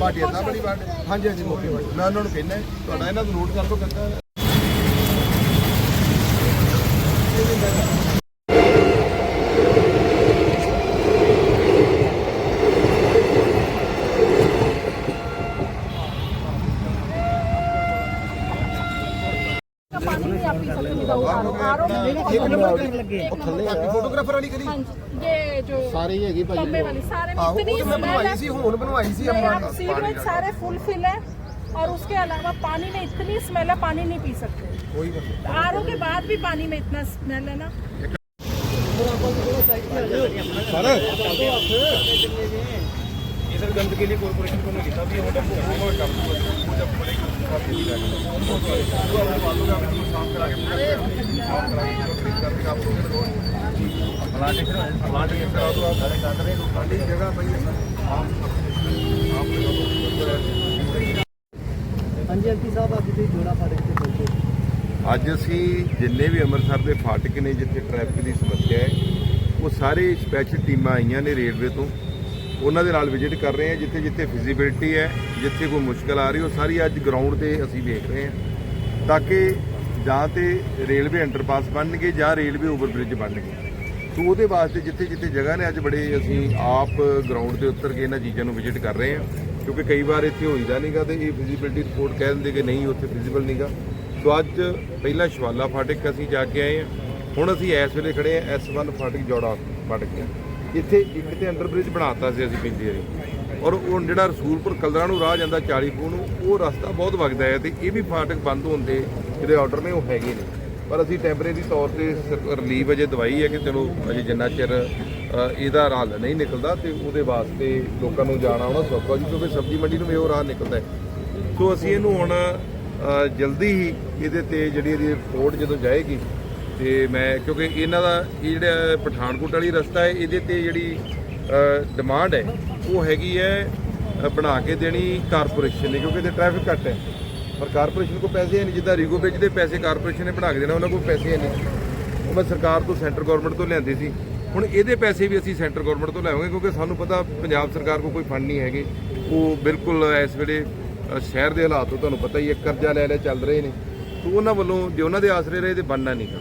ਭਾਟੀਆ ਸਾਹਿਬ ਵਾਲੀ ਵਾਰਡ? ਹਾਂਜੀ ਹਾਂਜੀ ਮੌਕੇ ਵਾਰਡ। ਮੈਂ ਉਹਨਾਂ ਨੂੰ ਕਹਿੰਦਾ ਤੁਹਾਡਾ ਇਹਨਾਂ ਨੂੰ ਨੋਟ ਕਰ ਲਓ ਕੱਦਾ सकते without R O R O photographer ਵਾਲੀ ਕਰੀ ये जो ਸਾਰੀ ਹੈਗੀ खंबे वाली सारे में ਆਹੋ इतनी ਉਹ ਤਾਂ ਮੈਂ smell ਬਣਵਾਈ है ਸੀ ਹੁਣ ਬਣਵਾਈ ਸੀ नहीं, ਆਪਾਂ आप सीवरेज सारे फुल फिल है और उसके अलावा पानी में इतनी स्मेल है पानी नहीं पी सकते ਕੋਈ ਗੱਲ ਨਹੀਂ। आर के बाद भी पानी में इतना स्मेल है ना इधर गंद के लिए कॉर्पोरेशन को नहीं लिखा भी हम लोग को वो काम वो जब पड़ेगा साथ में मिला वो अपने बालों का भी साफ करा के ਅੱਜ ਅਸੀਂ ਜਿੰਨੇ ਵੀ ਅੰਮ੍ਰਿਤਸਰ ਦੇ ਫਾਟਕ ਨੇ, ਜਿੱਥੇ ਟ੍ਰੈਫਿਕ ਦੀ ਸਮੱਸਿਆ ਹੈ, ਉਹ ਸਾਰੇ ਸਪੈਸ਼ਲ ਟੀਮਾਂ ਆਈਆਂ ਨੇ ਰੇਲਵੇ ਤੋਂ। ਉਹਨਾਂ ਦੇ ਨਾਲ ਵਿਜ਼ਿਟ ਕਰ ਰਹੇ ਹਾਂ, ਜਿੱਥੇ ਜਿੱਥੇ ਫਿਜ਼ੀਬਿਲਟੀ ਹੈ, ਜਿੱਥੇ ਕੋਈ ਮੁਸ਼ਕਲ ਆ ਰਹੀ, ਉਹ ਸਾਰੀ ਅੱਜ ਗਰਾਊਂਡ ਤੇ ਅਸੀਂ ਵੇਖ ਰਹੇ ਹਾਂ। ਤਾਂ ਕਿ ਜਾਂ ਤੇ ਰੇਲਵੇ ਅੰਡਰਪਾਸ ਬਣਨਗੇ ਜਾਂ ਰੇਲਵੇ ਓਵਰਬ੍ਰਿਜ ਬਣਨਗੇ। ਸੋ ਉਹਦੇ ਵਾਸਤੇ ਜਿੱਥੇ ਜਿੱਥੇ ਜਗ੍ਹਾ ਨੇ, ਅੱਜ ਬੜੇ ਅਸੀਂ ਆਪ ਗਰਾਊਂਡ ਤੇ ਉੱਤਰ ਕੇ ਇਹਨਾਂ ਚੀਜ਼ਾਂ ਨੂੰ ਵਿਜ਼ਿਟ ਕਰ ਰਹੇ ਹਾਂ। ਕਿਉਂਕਿ ਕਈ ਵਾਰ ਇੱਥੇ ਹੋਈਦਾ ਨਹੀਂਗਾ ਤੇ ਇਹ ਫਿਜ਼ੀਬਿਲਟੀ ਰਿਪੋਰਟ ਕਹਿ ਦਿੰਦੇ ਕਿ ਨਹੀਂ, ਉੱਥੇ ਫਿਜ਼ੀਬਲ ਨਹੀਂਗਾ ਸੋ ਅੱਜ ਪਹਿਲਾਂ ਸ਼ਵਾਲਾ ਫਾਟਕ ਅਸੀਂ ਜਾ ਕੇ ਆਏ ਹਾਂ। ਹੁਣ ਅਸੀਂ ਇਸ ਵੇਲੇ ਖੜੇ ਹਾਂ S1 ਫਾਟਕ ਜੋੜਾ ਫਾਟਕ ਇੱਥੇ ਇੱਕ ਤੇ ਅੰਡਰਬ੍ਰਿਜ ਬਣਾਤਾ ਸੀ ਅਸੀਂ ਪਿੰਡੀ ਵਾਰੀ ਔਰ ਉਹ ਜਿਹੜਾ ਰਸੂਲਪੁਰ ਕਲਦਰਾ ਨੂੰ ਰਾਹ ਜਾਂਦਾ 40 ਫੂ ਨੂੰ, ਉਹ ਰਸਤਾ ਬਹੁਤ ਵਗਦਾ ਹੈ ਤੇ ਇਹ ਵੀ ਫਾਟਕ ਬੰਦ ਹੋਣ ਦੇ ਜਿਹੜੇ ਆਰਡਰ ਨੇ, ਉਹ ਹੈਗੇ ਨੇ। ਪਰ ਅਸੀਂ ਟੈਂਪਰੇਰੀ ਤੌਰ ਤੇ ਰਿਲੀਵ ਅਜੇ ਦਵਾਈ ਹੈ ਕਿ ਚਲੋ ਅਜੇ ਜਿੰਨਾ ਚਿਰ ਇਹਦਾ ਰਾਹ ਨਹੀਂ ਨਿਕਲਦਾ ਤੇ ਉਹਦੇ ਵਾਸਤੇ ਲੋਕਾਂ ਨੂੰ ਜਾਣਾ ਆਉਣਾ ਸੌਖਾ ਜੀ, ਕਿਉਂਕਿ ਸਬਜ਼ੀ ਮੰਡੀ ਨੂੰ ਵੀ ਉਹ ਰਾਹ ਨਿਕਲਦਾ ਹੈ। ਸੋ ਅਸੀਂ ਇਹਨੂੰ ਹੁਣ ਜਲਦੀ ਹੀ ਇਹਦੇ ਤੇ ਜਿਹੜੀ ਇਹਦੀ ਰਿਪੋਰਟ ਜਦੋਂ ਜਾਏਗੀ, ਤੇ ਮੈਂ, ਕਿਉਂਕਿ ਇਹਨਾਂ ਦਾ ਇਹ ਜਿਹੜਾ ਪਠਾਨਕੋਟ ਵਾਲੀ ਰਸਤਾ ਹੈ, ਇਹਦੇ ਤੇ ਜਿਹੜੀ ਡਿਮਾਂਡ ਹੈ, ਉਹ ਹੈਗੀ ਹੈ ਬਣਾ ਕੇ ਦੇਣੀ ਕਾਰਪੋਰੇਸ਼ਨ ਨੇ, ਕਿਉਂਕਿ ਇਹਦੇ ਟ੍ਰੈਫਿਕ ਘੱਟ ਹੈ। ਪਰ ਕਾਰਪੋਰੇਸ਼ਨ ਕੋਲ ਪੈਸੇ ਹੈ ਨਹੀਂ, ਜਿੱਦਾਂ ਰੀਗੋ ਵਿੱਚ ਦੇ ਪੈਸੇ ਕਾਰਪੋਰੇਸ਼ਨ ਨੇ ਬਣਾ ਕੇ ਦੇਣਾ, ਉਹਨਾਂ ਕੋਲ ਪੈਸੇ ਹੈ ਨਹੀਂ। ਉਹ ਮੈਂ ਸਰਕਾਰ ਤੋਂ, ਸੈਂਟਰ ਗਵਰਨਮੈਂਟ ਤੋਂ ਲਿਆਂਦੇ ਸੀ। ਹੁਣ ਇਹਦੇ ਪੈਸੇ ਵੀ ਅਸੀਂ ਸੈਂਟਰ ਗਵਰਨਮੈਂਟ ਤੋਂ ਲਿਆਵਾਂਗੇ, ਕਿਉਂਕਿ ਸਾਨੂੰ ਪਤਾ ਪੰਜਾਬ ਸਰਕਾਰ ਕੋਲ ਕੋਈ ਫੰਡ ਨਹੀਂ ਹੈਗੇ। ਉਹ ਬਿਲਕੁਲ ਇਸ ਵੇਲੇ ਸ਼ਹਿਰ ਦੇ ਹਾਲਾਤ ਤੋਂ ਤੁਹਾਨੂੰ ਪਤਾ ਹੀ ਹੈ ਕਰਜ਼ਾ ਲੈ ਲੈ ਚੱਲ ਰਹੇ ਨੇ। ਸੋ ਉਹਨਾਂ ਵੱਲੋਂ ਜੇ ਉਹਨਾਂ ਦੇ ਆਸਰੇ ਰਹੇ, ਤੇ ਬਣਨਾ ਨਹੀਂਗਾ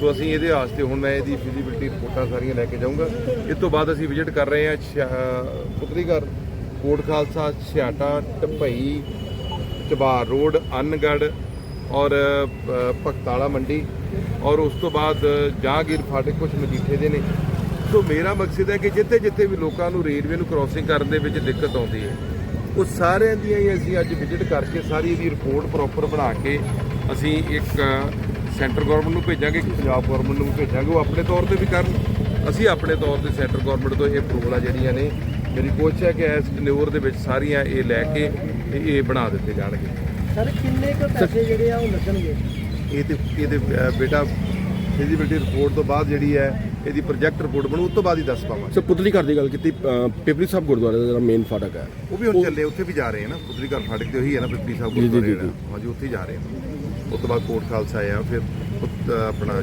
ਸੋ ਅਸੀਂ ਇਹਦੇ ਵਾਸਤੇ ਹੁਣ ਮੈਂ ਇਹਦੀ ਫਿਜ਼ੀਬਿਲਟੀ ਰਿਪੋਰਟਾਂ ਸਾਰੀਆਂ ਲੈ ਕੇ ਜਾਊਂਗਾ। ਇਸ ਤੋਂ ਬਾਅਦ ਅਸੀਂ ਵਿਜ਼ਿਟ ਕਰ ਰਹੇ ਹਾਂ ਛਿਆ- ਕੋਟ ਖਾਲਸਾ, ਛਿਆਟਾ ਟਪਈ ਚਬਾਰ ਰੋਡ ਅਨਗੜ ਔਰ ਭਗਤਾਲਾ ਮੰਡੀ ਔਰ ਉਸ ਤੋਂ ਬਾਅਦ ਜਹਾਂਗੀਰ ਫਾਟੇ ਕੁਝ ਮਜੀਠੇ ਦੇ ਨੇ। ਸੋ ਮੇਰਾ ਮਕਸਦ ਹੈ ਕਿ ਜਿੱਥੇ ਜਿੱਥੇ ਵੀ ਲੋਕਾਂ ਨੂੰ ਰੇਲਵੇ ਨੂੰ ਕ੍ਰਾਸਿੰਗ ਕਰਨ ਦੇ ਵਿੱਚ ਦਿੱਕਤ ਆਉਂਦੀ ਹੈ, ਉਹ ਸਾਰਿਆਂ ਦੀਆਂ ਹੀ ਅਸੀਂ ਅੱਜ ਵਿਜ਼ਿਟ ਕਰਕੇ ਸਾਰੀ ਇਹਦੀ ਰਿਪੋਰਟ ਪ੍ਰੋਪਰ ਬਣਾ ਕੇ ਅਸੀਂ ਇੱਕ ਸੈਂਟਰ ਗਵਰਨਮੈਂਟ ਨੂੰ ਭੇਜਾਂਗੇ, ਇੱਕ ਪੰਜਾਬ ਗਵਰਨਮੈਂਟ ਨੂੰ ਭੇਜਾਂਗੇ, ਉਹ ਆਪਣੇ ਤੌਰ ਤੇ ਵੀ ਕਰਨ। ਅਸੀਂ ਆਪਣੇ ਤੌਰ ਤੇ ਸੈਂਟਰ ਗਵਰਨਮੈਂਟ ਤੋਂ ਇਹ ਅਪਰੂਵਲਾਂ ਜਿਹੜੀਆਂ ਨੇ। ਮੇਰੀ ਕੋਸ਼ਿਸ਼ ਹੈ ਕਿ ਇਸ ਟਨਿਓਰ ਦੇ ਵਿੱਚ ਸਾਰੀਆਂ ਇਹ ਲੈ ਕੇ ਤੇ ਇਹ ਬਣਾ ਦਿੱਤੇ ਜਾਣਗੇ। ਸਰ ਕਿੰਨੇ ਕੁ ਪੈਸੇ ਜਿਹੜੇ ਆ ਉਹ ਲੱਗਣਗੇ? ਇਹ ਤੇ ਇਹਦੇ ਬੇਟਾ ਫਿਜ਼ੀਬਿਲਟੀ ਰਿਪੋਰਟ ਤੋਂ ਬਾਅਦ ਜਿਹੜੀ ਹੈ ਇਹਦੀ ਪ੍ਰੋਜੈਕਟ ਰਿਪੋਰਟ ਬਣੂ ਉਸ ਤੋਂ ਬਾਅਦ ਹੀ ਦੱਸ ਪਾਵਾਂਗੇ। ਸਰ ਪੁਤਲੀ ਘਰ ਦੀ ਗੱਲ ਕੀਤੀ ਅ, ਪਿਪਲੀ ਸਾਹਿਬ ਗੁਰਦੁਆਰੇ ਦਾ ਜਿਹੜਾ ਮੇਨ ਫਾਟਕ ਹੈ। ਉਹ ਵੀ ਹੁਣ ਚੱਲੇ ਉੱਥੇ ਵੀ ਜਾ ਰਹੇ ਹਨ ਨਾ ਪੁਤਲੀ ਘਰ ਫਾਟਕ ਤੇ ਉਹੀ ਹੈ ਨਾ ਪਿਪਲੀ ਸਾਹਿਬ ਗੁਰਦੁਆਰੇ। ਹਾਂਜੀ ਉੱਥੇ ਹੀ ਜਾ ਰਹੇ ਹਨ ਉਸ ਤੋਂ ਬਾਅਦ ਕੋਟ ਖਾਲਸਾ ਆਇਆ ਫਿਰ ਆਪਣਾ